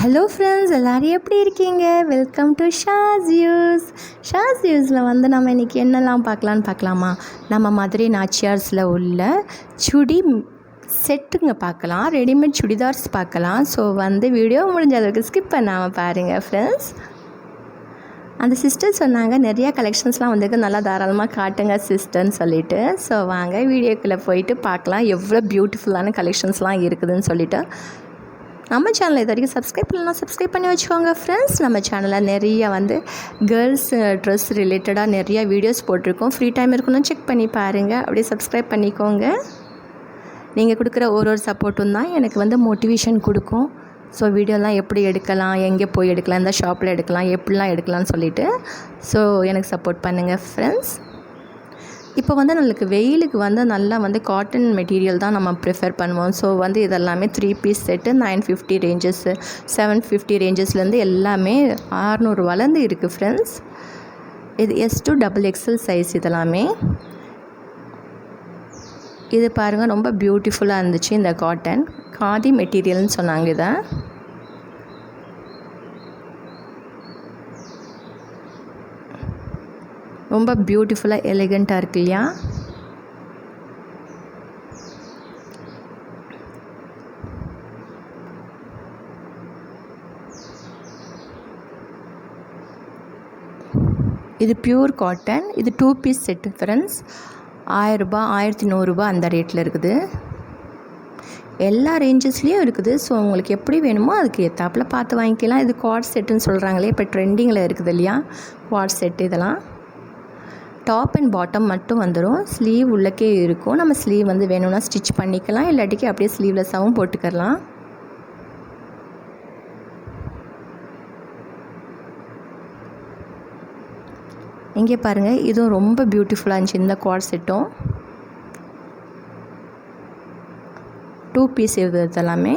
Hello friends எல்லோரும் எப்படி இருக்கீங்க? வெல்கம் டு ஷாஸ் யூஸ் ஷாஸ் யூஸில் வந்து நம்ம இன்றைக்கி என்னெல்லாம் பார்க்கலான்னு பார்க்கலாமா? நம்ம மதுரை நாச்சியார்ஸில் உள்ள சுடி செட்டுங்க பார்க்கலாம். ரெடிமேட் சுடிதார்ஸ் பார்க்கலாம். ஸோ வந்து வீடியோ முடிஞ்ச அளவுக்கு ஸ்கிப் பண்ணாமல் பாருங்கள் ஃப்ரெண்ட்ஸ் அந்த சிஸ்டர் சொன்னாங்க நிறையா கலெக்ஷன்ஸ்லாம் வந்திருக்கு. நல்லா தாராளமாக காட்டுங்க சிஸ்டர்னு சொல்லிட்டு. ஸோ வாங்க வீடியோக்குள்ளே போயிட்டு பார்க்கலாம். எவ்வளோ பியூட்டிஃபுல்லான கலெக்ஷன்ஸ்லாம் இருக்குதுன்னு சொல்லிவிட்டு நம்ம சேனலை இது வரைக்கும் சப்ஸ்கிரைப் பண்ணலாம் சப்ஸ்கிரைப் பண்ணி வச்சுக்கோங்க ஃப்ரெண்ட்ஸ் நம்ம சேனலில் நிறைய வந்து கேர்ள்ஸ் ட்ரெஸ் ரிலேட்டடாக நிறைய வீடியோஸ் போட்டிருக்கோம். ஃப்ரீ டைம் இருக்கணும் செக் பண்ணி பாருங்கள் அப்படியே சப்ஸ்கிரைப் பண்ணிக்கோங்க. நீங்கள் கொடுக்குற ஒரு ஒரு சப்போர்ட்டும் தான் எனக்கு வந்து மோட்டிவேஷன் கொடுக்கும். ஸோ வீடியோலாம் எப்படி எடுக்கலாம் எங்கே போய் எடுக்கலாம் எந்த ஷாப்பில் எடுக்கலாம் எப்படிலாம் எடுக்கலாம்னு சொல்லிவிட்டு ஸோ எனக்கு சப்போர்ட் பண்ணுங்கள் ஃப்ரெண்ட்ஸ் இப்போ வந்து நம்மளுக்கு வெயிலுக்கு வந்து நல்லா வந்து காட்டன் மெட்டீரியல் தான் நம்ம ப்ரிஃபர் பண்ணுவோம். ஸோ வந்து இதெல்லாமே three piece set nine fifty ranges seven fifty ரேஞ்சஸ்லேருந்து எல்லாமே ஆறுநூறுவாலேருந்து இருக்குது ஃப்ரெண்ட்ஸ் இது S to double XL size இதெல்லாமே. இது பாருங்கள் ரொம்ப பியூட்டிஃபுல்லாக இருந்துச்சு இந்த காட்டன் காதி மெட்டீரியல்னு சொன்னாங்க இதை. ரொம்ப பியூட்டிஃபுல்லாக எலிகண்ட்டாக இருக்கு இல்லையா? இது பியூர் காட்டன் இது டூ பீஸ் செட்டு ஃப்ரெண்ட்ஸ் ஆயிரரூபா ஆயிரத்தி நூறுரூபா அந்த ரேட்டில் இருக்குது. எல்லா ரேஞ்சஸ்லேயும் இருக்குது. ஸோ உங்களுக்கு எப்படி வேணுமோ அதுக்கு ஏற்றாப்பில் பார்த்து வாங்கிக்கலாம். இது குவாட் செட்டுன்னு சொல்கிறாங்களே இப்போ ட்ரெண்டிங்கில் இருக்குது இல்லையா? குவாட் செட்டு இதெல்லாம். டாப் அண்ட் பாட்டம் மட்டும் வந்துடும் ஸ்லீவ் உள்ளக்கே இருக்கும். நம்ம ஸ்லீவ் வந்து வேணும்னா ஸ்டிச் பண்ணிக்கலாம். இல்லாட்டிக்கு அப்படியே ஸ்லீவ்லெஸ்ஸாகவும் போட்டுக்கலாம் இங்கே பாருங்கள் இதுவும் ரொம்ப பியூட்டிஃபுல்லாக இருந்துச்சு. இந்த குவாட் செட்டும் டூ பீஸ் இதெல்லாமே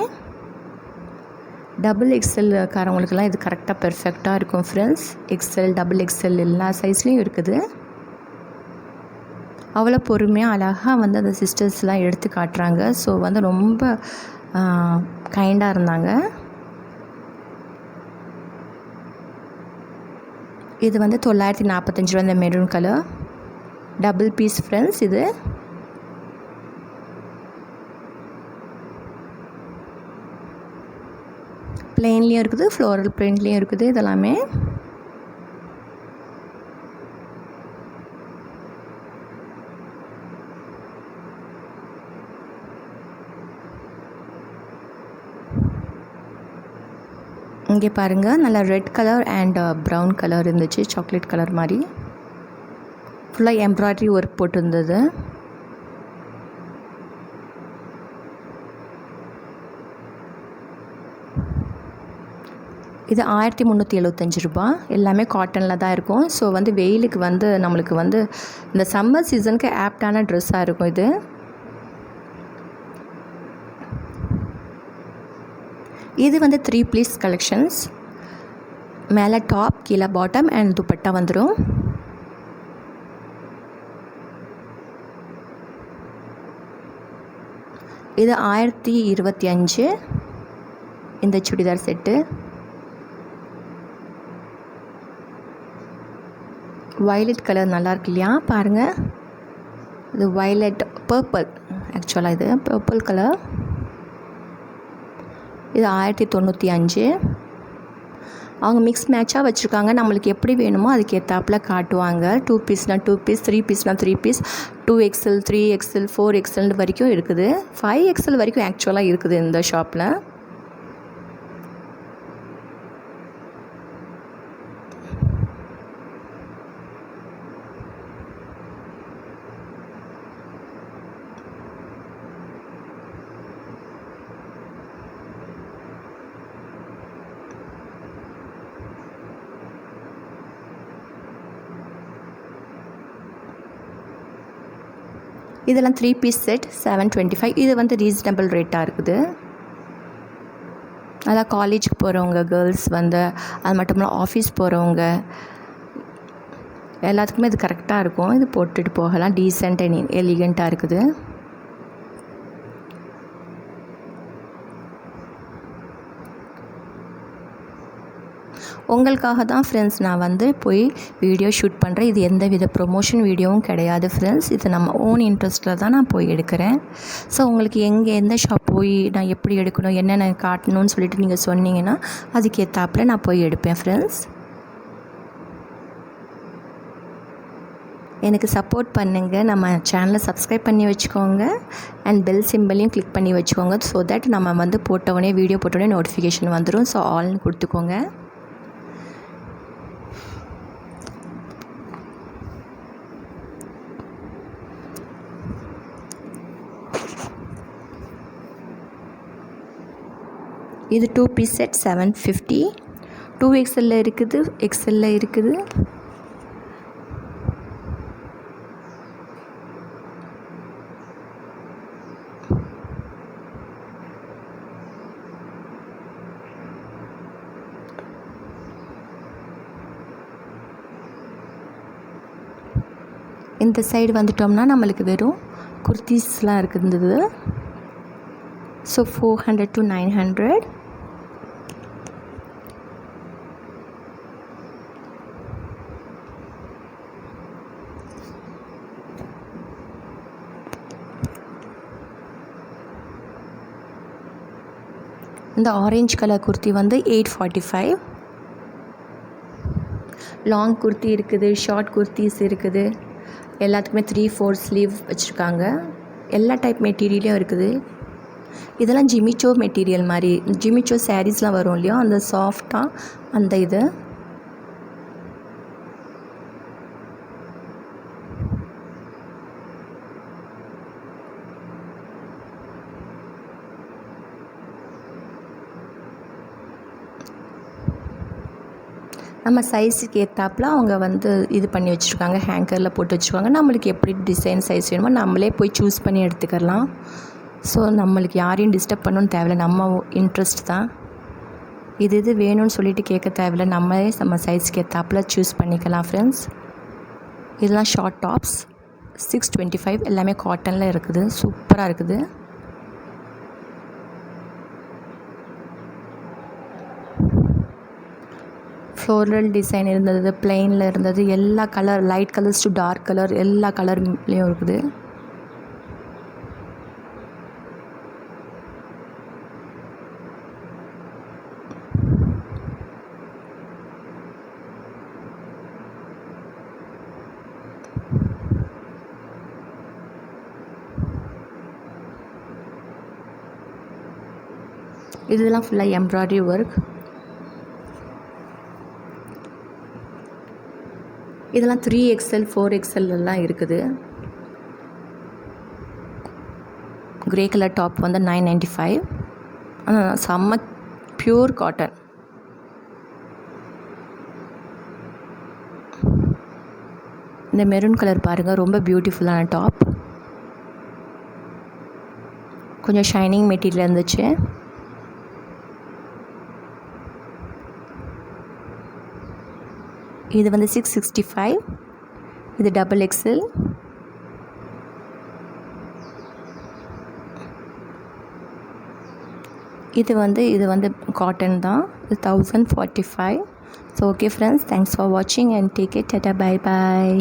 டபுள் எக்ஸ்எல் காரவங்களுக்கெல்லாம் இது கரெக்டாக பெர்ஃபெக்டாக இருக்கும் ஃப்ரெண்ட்ஸ் எக்ஸ்எல் டபுள் எக்ஸ்எல் எல்லா சைஸ்லேயும் இருக்குது. அவ்வளோ பொறுமையாக அழகாக வந்து அந்த சிஸ்டர்ஸ்லாம் எடுத்து காட்டுறாங்க. ஸோ வந்து ரொம்ப கைண்டாக இருந்தாங்க. இது வந்து தொள்ளாயிரத்தி நாற்பத்தஞ்சு ரூபா இந்த maroon colour double piece friends இது. பிளெயின்லேயும் இருக்குது ஃப்ளோரல் பிரிண்ட்லேயும் இருக்குது இதெல்லாமே. இங்கே பாருங்கள் நல்லா red colour and brown colour இருந்துச்சு சாக்லேட் கலர் மாதிரி ஃபுல்லாக எம்ப்ராய்ட்ரி ஒர்க் போட்டிருந்தது. இது ஆயிரத்தி முந்நூற்றி எழுபத்தஞ்சி ரூபா. எல்லாமே காட்டனில் தான் இருக்கும். ஸோ வந்து வெயிலுக்கு வந்து நம்மளுக்கு வந்து இந்த சம்மர் சீசனுக்கு ஆப்டான ட்ரெஸ்ஸாக இருக்கும் இது. இது வந்து த்ரீ ப்ளீஸ் கலெக்ஷன்ஸ் மேலே டாப் கீழே பாட்டம் அண்ட் துப்பட்டா வந்துடும் இது ஆயிரத்தி இருபத்தி அஞ்சு. இந்த சுடிதார் செட்டு வயலட் கலர் நல்லா இருக்கு இல்லையா பாருங்கள் இது வயலட் பர்பிள் ஆக்சுவலாக இது பர்பிள் கலர் இது ஆயிரத்தி தொண்ணூற்றி அஞ்சு. அவங்க மிக்ஸ் மேட்சாக வச்சுருக்காங்க. நம்மளுக்கு எப்படி வேணுமோ அதுக்கு ஏற்றாப்பில் காட்டுவாங்க டூ பீஸ்னால் two piece three பீஸ்னால் three piece two XL three XL four XL வரைக்கும் இருக்குது. ஃபைவ் எக்ஸல் வரைக்கும் ஆக்சுவலாக இருக்குது இந்த ஷாப்பில் இதெல்லாம் three piece set seven twenty five இது வந்து ரீசனபிள் ரேட்டாக இருக்குது. அதான் காலேஜுக்கு போகிறவங்க கேர்ள்ஸ் வந்து அது மட்டும் இல்லாமல் ஆஃபீஸ் போகிறவங்க எல்லாத்துக்குமே இது கரெக்டாக இருக்கும். இது போட்டுட்டு போகலாம். டீசெண்ட் அண்ட் எலிகண்ட்டாக இருக்குது. உங்களுக்காக தான் ஃப்ரெண்ட்ஸ் நான் வந்து போய் வீடியோ ஷூட் பண்ணுறேன் இது எந்த வித ப்ரொமோஷன் வீடியோவும் கிடையாது ஃப்ரெண்ட்ஸ் இது நம்ம ஓன் இன்ட்ரெஸ்ட்டில் தான் நான் போய் எடுக்கிறேன். ஸோ உங்களுக்கு எங்கே எந்த ஷாப் போய் நான் எப்படி எடுக்கணும் என்னென்ன காட்டணும்னு சொல்லிட்டு நீங்கள் சொன்னீங்கன்னா அதுக்கு ஏற்றாப்புல நான் போய் எடுப்பேன் ஃப்ரெண்ட்ஸ் எனக்கு சப்போர்ட் பண்ணுங்கள் நம்ம சேனலை சப்ஸ்கிரைப் பண்ணி வச்சுக்கோங்க. அண்ட் பெல் சிம்பிளையும் கிளிக் பண்ணி வச்சுக்கோங்க. ஸோ தட் நம்ம வந்து போட்டவுடனே வீடியோ போட்டோடனே நோட்டிஃபிகேஷன் வந்துடும் ஸோ ஆல்னு கொடுத்துக்கோங்க. இது two piece set seven fifty two எக்ஸலில் இருக்குது எக்ஸலில் இருக்குது. இந்த சைடு வந்துட்டோம்னா நம்மளுக்கு வெறும் குர்த்திஸ்லாம் இருக்குது so four hundred to nine hundred இந்த ஆரஞ்சு கலர் குர்த்தி வந்து eight forty five long kurti இருக்குது ஷார்ட் குர்த்திஸ் இருக்குது. எல்லாத்துக்குமே த்ரீ ஃபோர் ஸ்லீவ் வச்சுருக்காங்க. எல்லா டைப் மெட்டீரியலும் இருக்குது. இதெல்லாம் ஜிமிச்சோ மெட்டீரியல் மாதிரி. ஜிமிச்சோ சாரீஸ்லாம் வரும் இல்லையா? அந்த சாஃப்டாக அந்த இது. நம்ம சைஸுக்கு ஏற்றாப்புல அவங்க வந்து இது பண்ணி வச்சுருக்காங்க ஹேங்கரில் போட்டு வச்சுருக்காங்க. நம்மளுக்கு எப்படி டிசைன் சைஸ் வேணுமோ நம்மளே போய் சூஸ் பண்ணி எடுத்துக்கலாம். ஸோ நம்மளுக்கு யாரையும் டிஸ்டர்ப் பண்ணணும்னு தேவையில்ல. நம்ம இன்ட்ரெஸ்ட் தான். இது இது வேணும்னு சொல்லிட்டு கேட்க தேவையில்ல. நம்மளே நம்ம சைஸ்க்கு ஏற்றாப்புல சூஸ் பண்ணிக்கலாம் ஃப்ரெண்ட்ஸ் இதெல்லாம் short tops six twenty five எல்லாமே காட்டனில் இருக்குது. சூப்பராக இருக்குது. ஃப்ளோரல் டிசைன் இருந்தது பிளெயினில் இருந்தது எல்லா colour light colours to dark colour எல்லா கலர்லேயும் இருக்குது. இதெல்லாம் ஃபுல்லாக எம்ப்ராய்டரி ஒர்க் இதெல்லாம் த்ரீ எக்ஸ்எல் ஃபோர் எக்ஸ்எல்லாம் இருக்குது. கிரே கலர் டாப் வந்து நைன் நைன்ட்டி ஃபைவ் செம்ம ப்யூர் காட்டன் இந்த மெரூன் கலர் பாருங்கள் ரொம்ப பியூட்டிஃபுல்லான டாப் கொஞ்சம் ஷைனிங் மெட்டீரியல் இருந்துச்சு. இது வந்து சிக்ஸ் சிக்ஸ்டி ஃபைவ் இது டபுள் எக்ஸல் இது வந்து இது வந்து காட்டன் தான். இது thousand forty five so okay friends thanks for வாட்சிங் and take it ta ta bye bye